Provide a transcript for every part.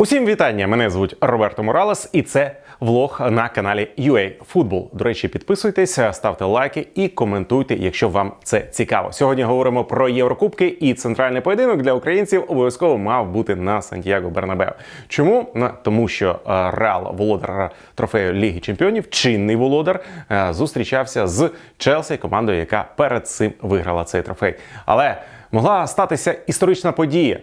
Усім вітання! Мене звуть Роберто Моралес, і це влог на каналі UA Football. До речі, підписуйтесь, ставте лайки і коментуйте, якщо вам це цікаво. Сьогодні говоримо про Єврокубки і центральний поєдинок для українців обов'язково мав бути на Сантьяго Бернабео. Чому? Ну, тому що е, Реал, володар трофею Ліги Чемпіонів, чинний володар, е, зустрічався з Челсі, командою, яка перед цим виграла цей трофей. Але могла статися історична подія.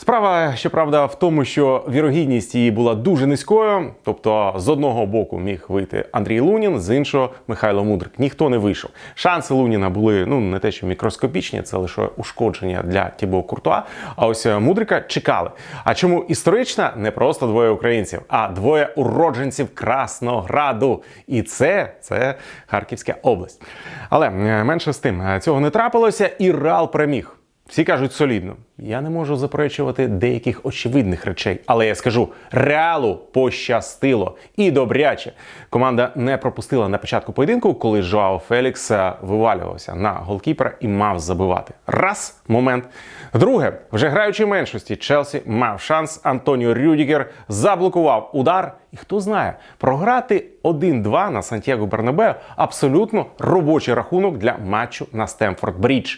Справа, щоправда, в тому, що вірогідність її була дуже низькою. Тобто, з одного боку міг вийти Андрій Лунін, з іншого Михайло Мудрик. Ніхто не вийшов. Шанси Луніна були ну не те, що мікроскопічні, це лише ушкодження для Тібо Куртуа. А ось е, Мудрика чекали. А чому історична? Не просто двоє українців, а двоє уродженців Краснограду. І це, це Харківська область. Але е, менше з тим е, цього не трапилося, і Рал переміг. Всі кажуть солідно. Я не можу заперечувати деяких очевидних речей, але я скажу: реалу пощастило і добряче. Команда не пропустила на початку поєдинку, коли Жоао Фелікс вивалювався на голкіпера і мав забивати. Раз момент. Друге, вже граючи меншості, Челсі мав шанс. Антоніо Рюдігер заблокував удар. І хто знає, програти 1-2 на Сантьяго Бернабео абсолютно робочий рахунок для матчу на Стемфорд Брідж.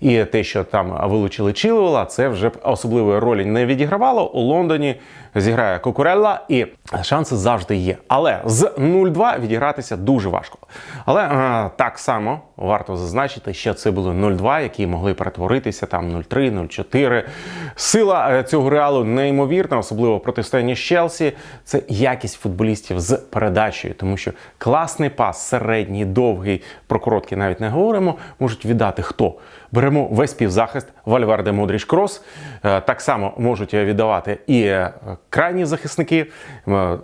І те, що там вилучили Чилвела, це вже особливої ролі не відігравало. У Лондоні зіграє Кокурелла, і шанси завжди є. Але з 0-2 відігратися дуже важко. Але а, так само варто зазначити, що це були 0-2, які могли перетворитися там 0-3, 0-4. Сила е, цього реалу неймовірна, особливо протистояння з Челсі. Це якість футболістів з передачею, тому що класний пас, середній, довгий, про короткий навіть не говоримо, можуть віддати хто. Беремо весь півзахист Вальверде Модріч Крос. Е, так само можуть віддавати і е, крайні захисники,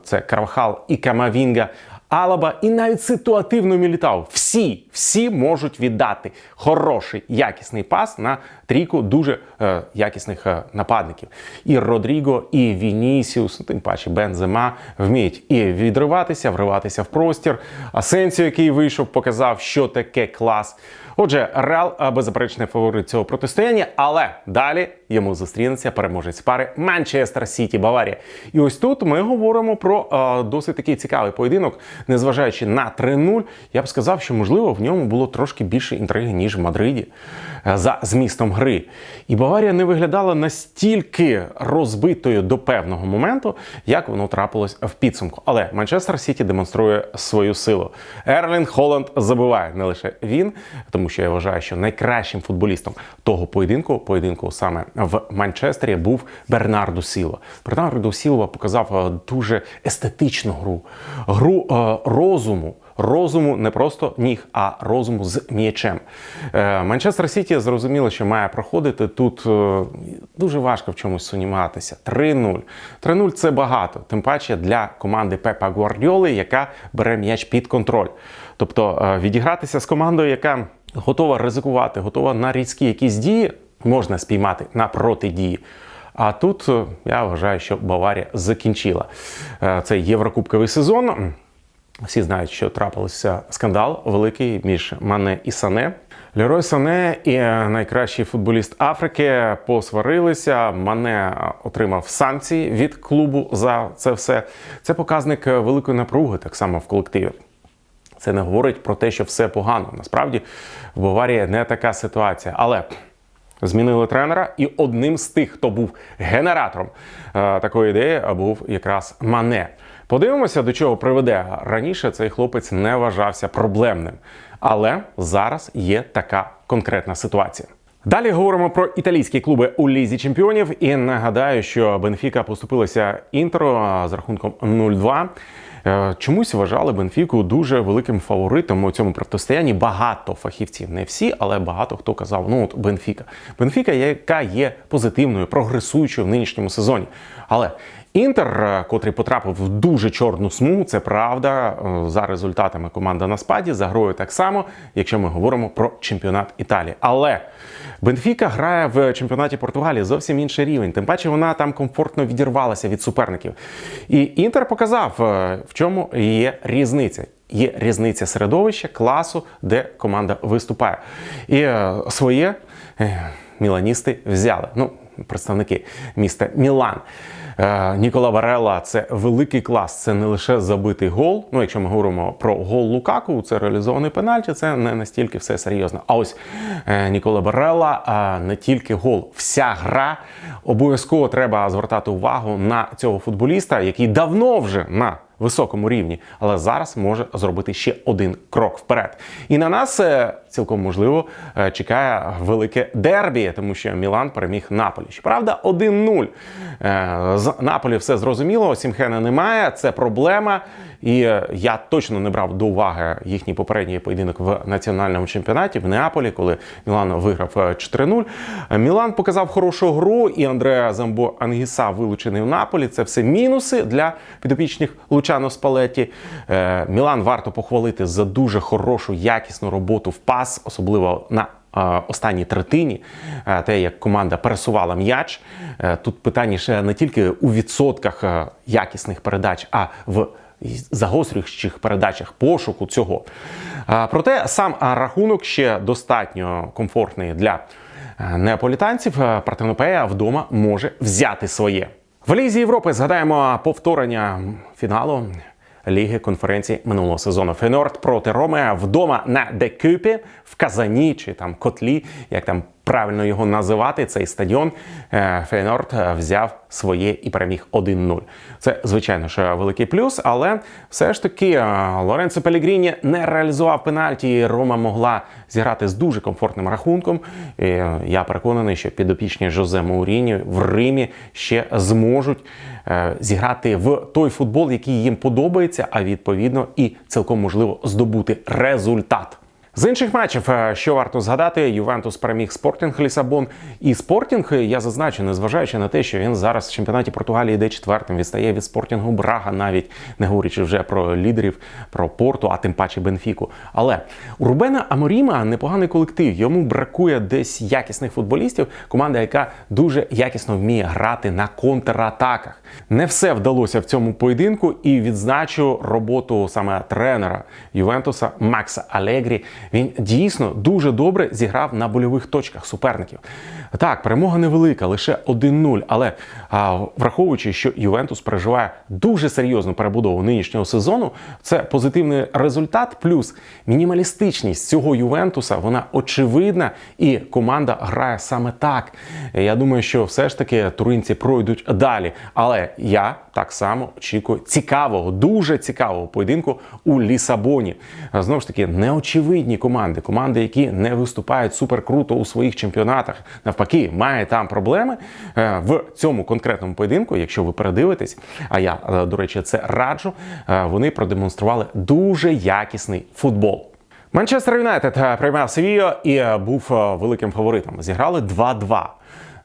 це Карвахал і Камавінга. Алаба і навіть ситуативно Мілітау. Всі всі можуть віддати хороший якісний пас на трійку дуже е, якісних е, нападників. І Родріго, і Вінісіус, тим паче Бензема, вміють і відриватися, вриватися в простір. Асенсіо, який вийшов, показав, що таке клас. Отже, Реал е, беззаперечний фаворит цього протистояння, але далі йому зустрінеться переможець пари Манчестер Сіті Баварія. І ось тут ми говоримо про е, досить такий цікавий поєдинок, незважаючи на 3-0, я б сказав, що можливо в ньому було трошки більше інтриги, ніж в Мадриді е, за змістом гри. І Баварія не виглядала настільки розбитою до певного моменту, як воно трапилось в підсумку. Але Манчестер Сіті демонструє свою силу. Ерлін Холланд забиває не лише він, тому що я вважаю, що найкращим футболістом того поєдинку, поєдинку саме в Манчестері, був Бернардо Сілва. Бернардо Сілва показав е, дуже естетичну гру, гру е, розуму розуму не просто ніг, а розуму з м'ячем. Е, Манчестер Сіті зрозуміло, що має проходити тут дуже важко в чомусь сумніватися. 3-0. 3-0 це багато, тим паче для команди Пепа Гвардіоли, яка бере м'яч під контроль. Тобто відігратися з командою, яка готова ризикувати, готова на різкі якісь дії, можна спіймати на протидії. А тут я вважаю, що Баварія закінчила цей єврокубковий сезон. Всі знають, що трапився скандал великий між Мане і Сане. Лерой Сане і найкращий футболіст Африки посварилися. Мане отримав санкції від клубу за це все. Це показник великої напруги, так само в колективі. Це не говорить про те, що все погано. Насправді в Баварії не така ситуація. Але змінили тренера, і одним з тих, хто був генератором е, такої ідеї, був якраз Мане. Подивимося, до чого приведе. Раніше цей хлопець не вважався проблемним, але зараз є така конкретна ситуація. Далі говоримо про італійські клуби у лізі чемпіонів. І нагадаю, що Бенфіка поступилася інтеро з рахунком 0-2. Е, чомусь вважали Бенфіку дуже великим фаворитом у цьому протистоянні. Багато фахівців, не всі, але багато хто казав: ну от Бенфіка. Бенфіка, яка є позитивною, прогресуючою в нинішньому сезоні. Але Інтер, е, котрий потрапив в дуже чорну смугу, це правда. Е, за результатами команда на спаді за грою так само, якщо ми говоримо про чемпіонат Італії. Але Бенфіка грає в чемпіонаті Португалії зовсім інший рівень. Тим паче вона там комфортно відірвалася від суперників. І Інтер показав, е, в чому є різниця. Є різниця середовища, класу, де команда виступає. І своє міланісти взяли. Ну, представники міста Мілан. Е, Нікола Варела це великий клас. Це не лише забитий гол. Ну, якщо ми говоримо про гол Лукаку, це реалізований пенальті. Це не настільки все серйозно. А ось е, Нікола Барелла е, не тільки гол, вся гра. Обов'язково треба звертати увагу на цього футболіста, який давно вже на високому рівні, але зараз може зробити ще один крок вперед. І на нас е, цілком можливо е, чекає велике дербі, тому що Мілан переміг Наполі. Щоправда, 1-0. Е, З Наполі все зрозуміло. Сімхена немає. Це проблема. І я точно не брав до уваги їхній попередній поєдинок в національному чемпіонаті в Неаполі, коли Мілан виграв е, 4-0. Е, Мілан показав хорошу гру, і Андреа Замбо Ангіса вилучений в Наполі. Це все мінуси для підопічних Лучано Спалеті. Е, Мілан варто похвалити за дуже хорошу якісну роботу в пас, особливо на е, останній третині, е, те, як команда пересувала м'яч. Тут питання ще не тільки у відсотках якісних передач, а в загострюючих передачах пошуку цього. Проте сам рахунок ще достатньо комфортний для неаполітанців. Партенопея вдома може взяти своє. В Лізі Європи згадаємо повторення фіналу Ліги конференції минулого сезону. Фенорд проти Роме вдома на Декюпі в Казані чи там Котлі, як там правильно його називати, цей стадіон. Е, Фейнорд е, взяв своє і переміг 1-0. Це, звичайно ж, великий плюс, але все ж таки е, Лоренцо Пелігріні не реалізував пенальті. і Рома могла зіграти з дуже комфортним рахунком. І я переконаний, що підопічні Жозе Мауріні в Римі ще зможуть зіграти в той футбол, який їм подобається, а відповідно і цілком можливо здобути результат. З інших матчів, е, що варто згадати, Ювентус переміг Спортінг Лісабон. І Спортінг, я зазначу, незважаючи на те, що він зараз в чемпіонаті Португалії йде четвертим, відстає від Спортінгу Брага, навіть не говорячи вже про лідерів, про Порту, а тим паче Бенфіку. Але у Рубена Аморіма непоганий колектив. Йому бракує десь якісних футболістів. Команда, яка дуже якісно вміє грати на контратаках. Не все вдалося в цьому поєдинку, і відзначу роботу саме тренера Ювентуса Макса Алегрі. Він дійсно дуже добре зіграв на больових точках суперників. Так, перемога невелика, лише 1-0. Але а, враховуючи, що Ювентус переживає дуже серйозну перебудову нинішнього сезону, це позитивний результат. Плюс мінімалістичність цього Ювентуса вона очевидна, і команда грає саме так. Я думаю, що все ж таки туринці пройдуть далі. Але я так само очікую цікавого, дуже цікавого поєдинку у Лісабоні. Знову ж таки, неочевидні команди, команди, які не виступають супер круто у своїх чемпіонатах, навпаки, має там проблеми Е, в цьому конкретному поєдинку. Якщо ви передивитесь, а я е, до речі, це раджу. е, Вони продемонстрували дуже якісний футбол. Манчестер Юнайтед приймав Севію і був великим фаворитом. Зіграли 2-2.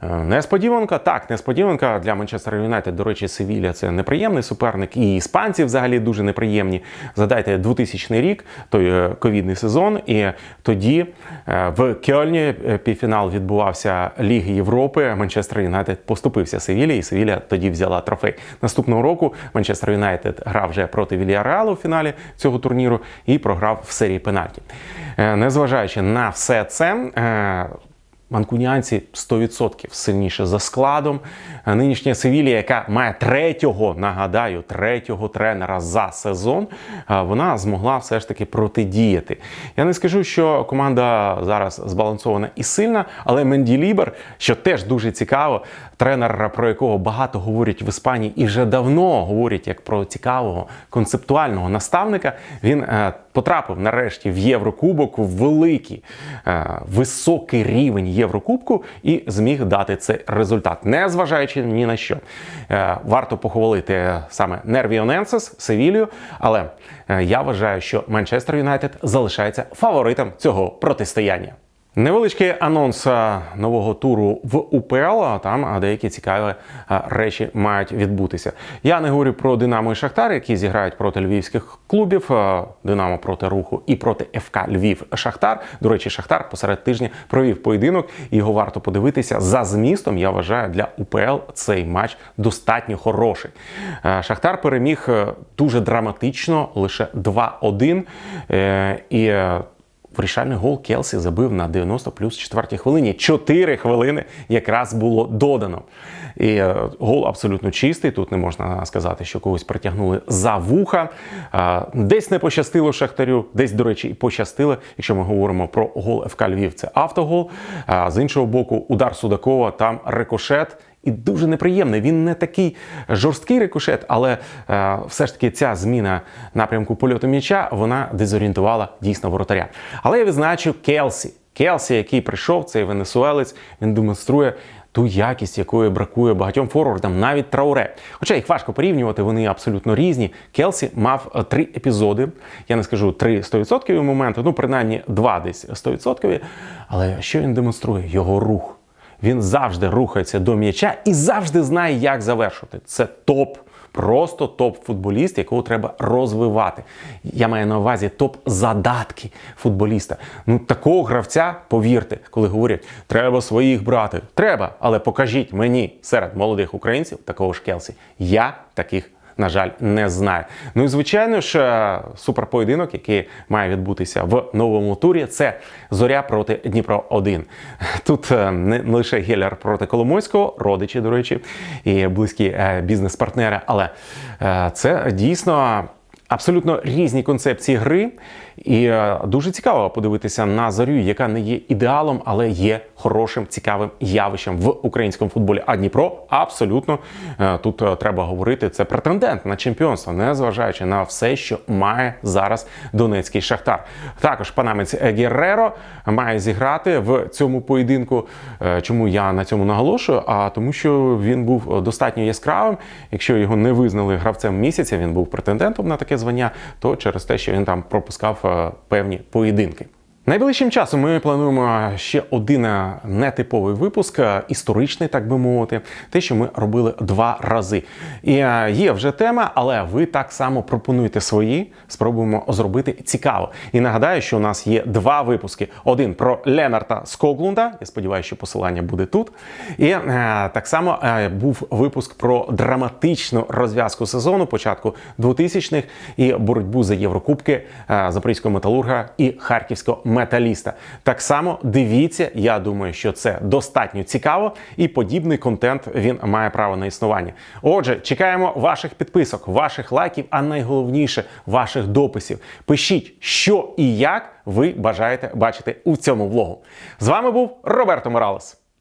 Е, Несподіванка, так, несподіванка для Манчестер Юнайтед. До речі, Севілля це неприємний суперник, і іспанці взагалі дуже неприємні. Згадайте 2000 рік, той е, ковідний сезон, і тоді е, в Кьольні півфінал відбувався Ліги Європи. Манчестер Юнайтед поступився Севілі, і Севілля тоді взяла трофей. Наступного року Манчестер Юнайтед грав вже проти Вільяреалу в фіналі цього турніру і програв в серії пенальті. Незважаючи на все це. Е, Манкуніанці 100% сильніше за складом. Нинішня Севілія, яка має третього, нагадаю, третього тренера за сезон, вона змогла все ж таки протидіяти. Я не скажу, що команда зараз збалансована і сильна, але Менді Лібер, що теж дуже цікаво, тренер, про якого багато говорять в Іспанії і вже давно говорять як про цікавого концептуального наставника. Він е, потрапив нарешті в Єврокубок, в великий е, високий рівень Єврокубку і зміг дати цей результат, не зважаючи ні на що. Е, Варто похвалити саме Нервіоненсес, Севілію, але е, я вважаю, що Манчестер Юнайтед залишається фаворитом цього протистояння. Невеличкий анонс нового туру в УПЛ. Там деякі цікаві речі мають відбутися. Я не говорю про Динамо і Шахтар, які зіграють проти львівських клубів. Динамо проти руху і проти ФК Львів Шахтар. До речі, Шахтар посеред тижня провів поєдинок. Його варто подивитися за змістом. Я вважаю, для УПЛ цей матч достатньо хороший. Е, Шахтар переміг е, дуже драматично, лише 2-1. Е, І е, Вирішальний гол Келсі забив на 90 плюс 4 хвилині. 4 хвилини якраз було додано. І е, гол абсолютно чистий. Тут не можна сказати, що когось притягнули за вуха. Е, Десь не пощастило Шахтарю, десь, до речі, і пощастило. Якщо ми говоримо про гол ФК Львів, це автогол. А з іншого боку, удар Судакова, там рикошет. І дуже неприємний. Він не такий жорсткий рикошет, але е, все ж таки ця зміна напрямку польоту м'яча вона дезорієнтувала дійсно воротаря. Але я відзначу Келсі. Келсі, який прийшов, цей венесуелець, він демонструє ту якість, якої бракує багатьом форвардам, навіть трауре. Хоча їх важко порівнювати, вони абсолютно різні. Келсі мав е, три епізоди. Я не скажу три 100% моменти, ну принаймні два десь 100%. Але що він демонструє? Його рух. Він завжди рухається до м'яча і завжди знає, як завершити. Це топ. Просто топ-футболіст, якого треба розвивати. Я маю на увазі топ-задатки футболіста. Ну такого гравця, повірте, коли говорять, треба своїх брати. Треба, але покажіть мені серед молодих українців такого ж Келсі. Я таких на жаль, не знаю. Ну і звичайно ж, е, суперпоєдинок, який має відбутися в новому турі, це зоря проти Дніпро 1 Тут е, не лише Геллер проти Коломойського, родичі, до речі, і близькі е, бізнес-партнери, але це дійсно. Абсолютно різні концепції гри, і е, дуже цікаво подивитися на зорю, яка не є ідеалом, але є хорошим, цікавим явищем в українському футболі. А Дніпро абсолютно е, тут е, треба говорити. Це претендент на чемпіонство, незважаючи на все, що має зараз Донецький Шахтар. Також панамець Герреро має зіграти в цьому поєдинку. Чому я на цьому наголошую? А тому, що він був достатньо яскравим. Якщо його не визнали гравцем місяця, він був претендентом на таке звання, то через те, що він там пропускав певні поєдинки. Найближчим часом ми плануємо ще один е, нетиповий випуск, е, історичний, так би мовити, те, що ми робили два рази. І е, є вже тема, але ви так само пропонуєте свої. Спробуємо зробити цікаво. І нагадаю, що у нас є два випуски: один про Ленарта Скоглунда. Я сподіваюся, що посилання буде тут. І так само був випуск про драматичну розв'язку сезону, початку 2000-х і боротьбу за Єврокубки Запорізького металурга і Харківського металіста. Так само дивіться, я думаю, що це достатньо цікаво і подібний контент він має право на існування. Отже, чекаємо ваших підписок, ваших лайків, а найголовніше ваших дописів. Пишіть, що і як ви бажаєте бачити у цьому влогу. З вами був Роберто Моралес.